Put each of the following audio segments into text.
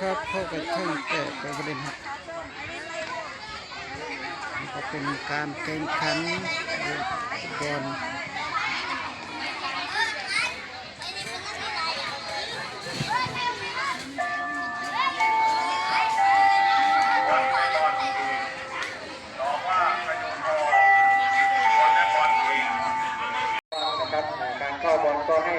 ครับพบกับช่องแตกไปประเด็นครับก็เป็นการแข่งขันบอลนะครับการเข้าบอลก็ให้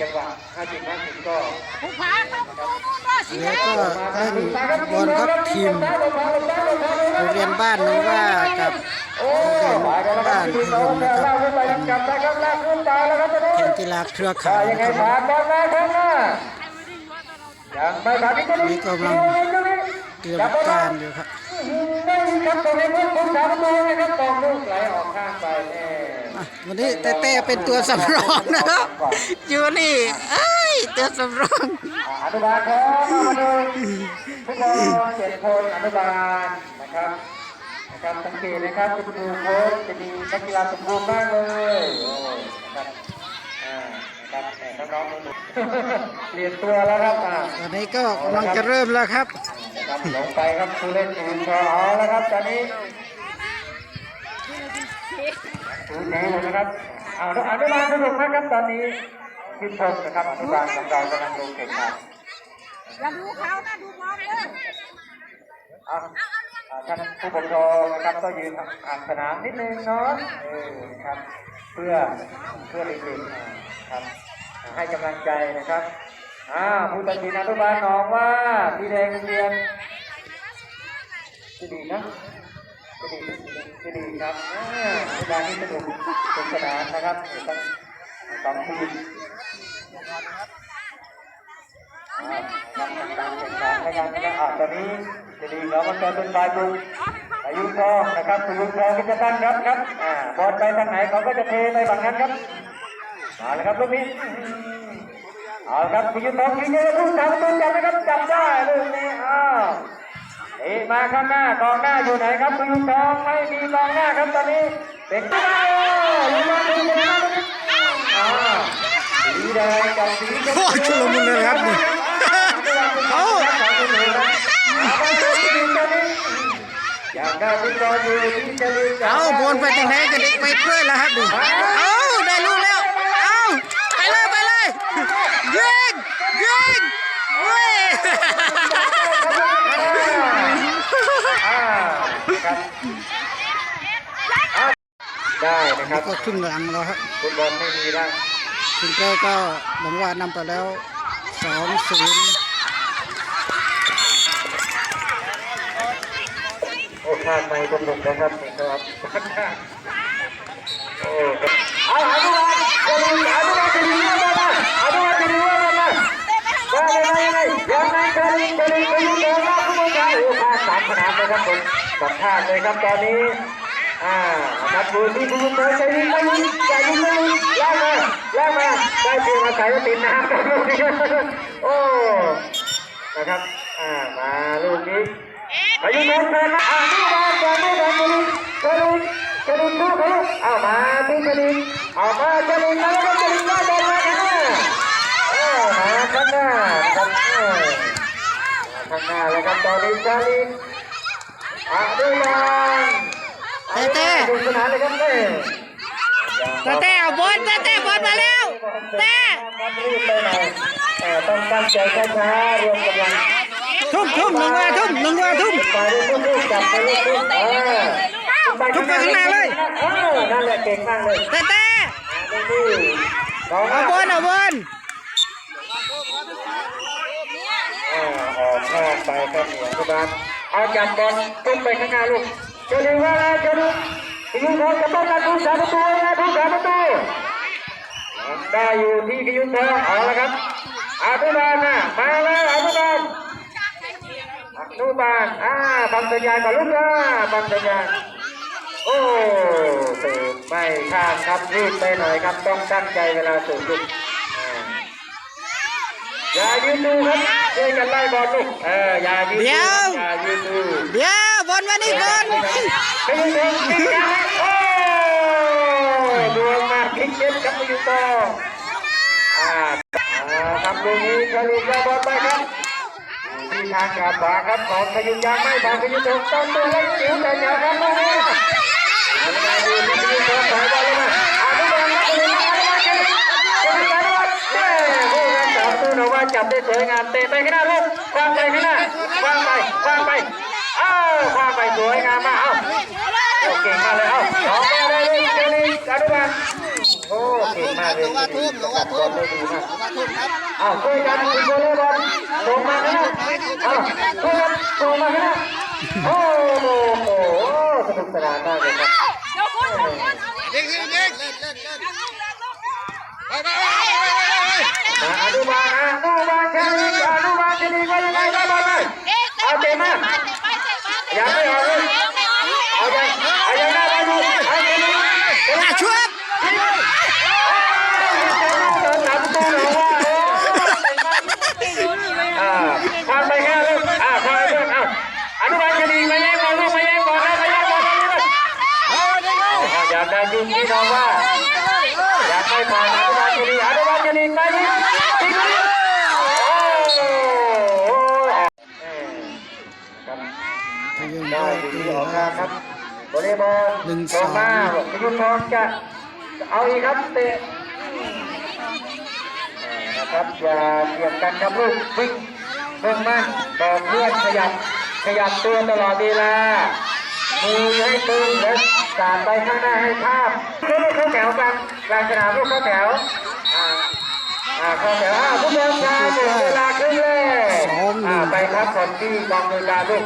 จังหวะ50 50ก็ผู้พาครับผู้พาสีแล้วก็เล่นบอลครับทีมโรงเรียนบ้านหรือว่ากับโรงเรียนบ้านพิรมนะครับเป็นแข่งกีฬาเครือข่ายนะครับผ่านบอลมาข้างหน้ายังไม่ผ่านที่นี่กำลังเตรียมการอยู่ครับ ไม่ครับตรงนี้พุ่งพุ่งสามตัวนะครับกองลูกไหลออกข้างไปแน่อะ วันนี้เต้เต้เป็นตัวสำรองนะครับอยู่นี่เอ้ยตัวสำรองอนุบาลครับมาดูทุกคนเจ็ดคนอนุบาลนะครับนะครับสังเกตนะครับคุณครูโค้ชจะมีนักกีฬาสมบูรณ์มากเลยโอ้นะครับอ่านะครับแหม่น้องๆหนูๆเปลี่ยนตัวแล้วครับอ่าตอนนี้ก็กำลังจะเริ่มแล้วครับนะครับลงไปครับผู้เล่นอื่นก็เอาแล้วครับตอนนี้ สูงนี้เลยนะครับเอาอนุบาลสนุกนะครับตอนนี้พิมพ์พงศ์นะครับอนุบาลของเรากำลังลงแข่งขันอย่าดูเขานะดูบอลเลยอะอ่าท่านผู้ปกครองนะครับก็ยืนอ่านสนามนิดนึงเนาะเออครับ เพื่อเพื่อเด็กๆอ่าครับอ่าให้กำลังใจนะครับอ่าผู้ตัดสินอนุบาลหนองว่าพี่แดงโรงเรียนจะดีนะ จะดีจะดีครับอ่าอนุบาลนี่สนุกสนุกสนานนะครับทั้งสองทีมอ่าทำการแข่งขันในการนะครับอ่าตอนนี้จะดีแล้วมันจะเป็นบายบุญอายุทองนะครับคุณลุงทองก็จะตั้งรับครับอ่าบอลไปทางไหนเขาก็จะเทไปฝั่งนั้นครับมาเลยครับลูกนี้เอาครับคุณลุงทองยิงเลยลูกสามประตูจับนะครับจับได้ลูกนี้อ้าว เอ๊มาข้างหน้ากองหน้าอยู่ไหนครับคุณลุงทองไม่มีกองหน้าครับตอนนี้เป็นลูกมาลูกมาอ่าสีแดงกับสีชมโอ้พูยชุลมุนเลยครับนี่เอาอย่างได้ที่รออยู่ที่จะลืมเอาบอลไปทางไหนก็เด็กไปด้วยแล้วครับดิเอาได้ลูกแล้วเอาไปเลยไปเลยยิงยิงเว้ย ได้ นะครับก็ครึ่งหลังแล้วครับฟุตบอลไม่มีแล้วคุณแก้วก็หวังว่านำไปแล้วสองศูนย์โอ้ข้างในสนุกนะครับนี่ครับโอ้เอาอนุบาลจะดีอนุบาลจะดีว่ามาอนุบาลจะดีว่ามาว่ายังไงยังไงยังไงจะดีจะดีจะดีเดินมาคุณผู้ชมโอ้ข้าสามขนาดเลยครับผมสัมภาษณ์เลยครับตอนนี้อ่า นักบุญที่คุณผู้ชมใจดีไม่ดีใจดีไม่ดีลากมาลากมาได้เพียงอาศัยว่าติดน้ำครับลูกนี้โอ้นะครับอ่ามาลูกนี้อายุน้อยเกินนะอ่านี่มาเกินไม่เกินกระดิ่งกระดิ่งกระดิ่งทุกคนเอามาที่กระดิ่งเอามากระดิ่งมาแล้วก็กระดิ่งมาเดินมาข้างหน้าเออมาข้างหน้าข้างหน้าข้างหน้าแล้วครับตอนนี้กระดิ่งอ่าดูแลเต้เต้ดูสนานเลยครับเต้เต้เต้เอาบอลเต้เต้บอลมาแล้วเต้รีบไปหน่อยเอ่อต้องตั้งใจช้าๆรวมกำลังทุ่มทุ่มหนึ่งว่าทุ่มหนึ่งว่าทุ่มไปเรื่อยๆจับไปเรื่อยๆเออทุบไปข้างหน้าเลยเออนั่นแหละเก่งมากเลยเต้เต้นี่น้องเอาบอลเอาบอลเออออกข้างไปครับเหนียวครับเอาจับบอลตุ้มไปข้างหน้าลูกจะดูว่าจะดู ยิงบอลจะต้องการผู้สาประตูนะผู้สาประตูได้อยู่ที่กิยุทธองเอาละครับอนุบาลนะมาแล้วอนุบาลอนุบาลอ่าบังสัญญาณก่อนลูกนะบังสัญญาณโอ้เติมไม่ข้ามครับรีบไปหน่อยครับต้องตั้งใจเวลาสูงลูกอ่าอย่ายืนดูครับช่วยกันไล่บอลลูกเอออย่ายืนดูอย่ายืนดูเดี๋ยว บอลมานี่บอลไปยืนดูพลิกนโอ้ดวงมาพลิกเจ็บกับไปอยู่ต่อาทำลูกนี้ทะลุกระบอลไปครับที่ทางกลับขวาครับของพยุงยางไม่บางพยุงตรงต้นตัวเล็กจิ๋วแต่แถวครับลูกนี้ยังไงดีพยุงตรงถอยบอลลงมาอาทุกคนครับคุณอาทุกนกันคุณการวัดแม่ผู้รักษาตู้นว่าจับได้สวยงามเตะไปข้างหน้าลูกวางไปข้างหน้าวางไปวางไป อ้าวางไปสวยงามมากเอ้าโอเก่งมากเลยเอ้าสองมาเลยเจนี่อนุบาลโอ้เก่งมากเลยจับอลได้ดีมากอ้าช่วยกันคุณโจเลบอลส่งมาข้างหน้าอ้าวช่วยกันส่งมาข้างหน้าโอ้โหสนุกสนานมากเลยครับเดี๋ยวคุณเดี๋ยวคุณเอาดิเด็กเด็กเด็กเอาลูกเอาลูกไปไปไปไปมาอนุบาลอนุบาลชนีอนุบาลชนีว่ายังไงครับบอลไปเอาเตะมา ยังไม่ออกเลยเอายังเอายังหน้าบอลอยู่เอาชนีอะช่วยโดนหลับาอ่าความไปแค่ลูกอ่าความไปเพื่อนอ่าอนุบาลชนีมาแย่งบอลลูกมาแย่งบอลนะมาแย่งบอลนี่เลยอยากได้ยิงพี่น้องว่าอยากให้ผ่านอนุบาลชนีอนุบาลชนีไปยิงยิงยิงโอ้โหครับ พ ยุงได้ได้ดีออกคมารับครับวอลเลย์บอลหนึ่งตรงมาสองพิยุททองจะเอาอีกครับเตะนะครับอย่าเกี่ยงกันครับลูกวิ่งเพิ่มมันบอเพื่อนขยับขยับตัวตลอดเวลามือให้ตึงและสาดไปข้างหน้าให้ภาพลูกเข้าแถวกลางกลางสนามลูกเข้าแถวอ่าอ่าเข้าแถวอ่าทุกคนมาหมดเวลาครึ่งเลยอ่าไปครับคนที่กองเวลาลูก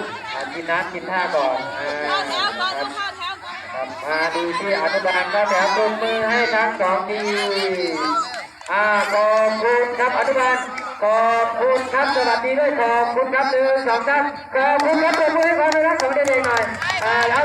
กินน้ำกินท่าก่อนอ่าเข้าแถวก่อนคดูรับเข้าแถวก่อนครับมาดูที่อนุบาลเข้าแถวปรบมือให้ทั้งสองทีมอ่าขอบคุณครับอนุบาลขอบคุณครับสวัสดีด้วยขอบคุณครับหนึ่งสองสามขอบคุณครับปรบมือให้ความรักของเด็กๆหน่อยอ่าแล้ว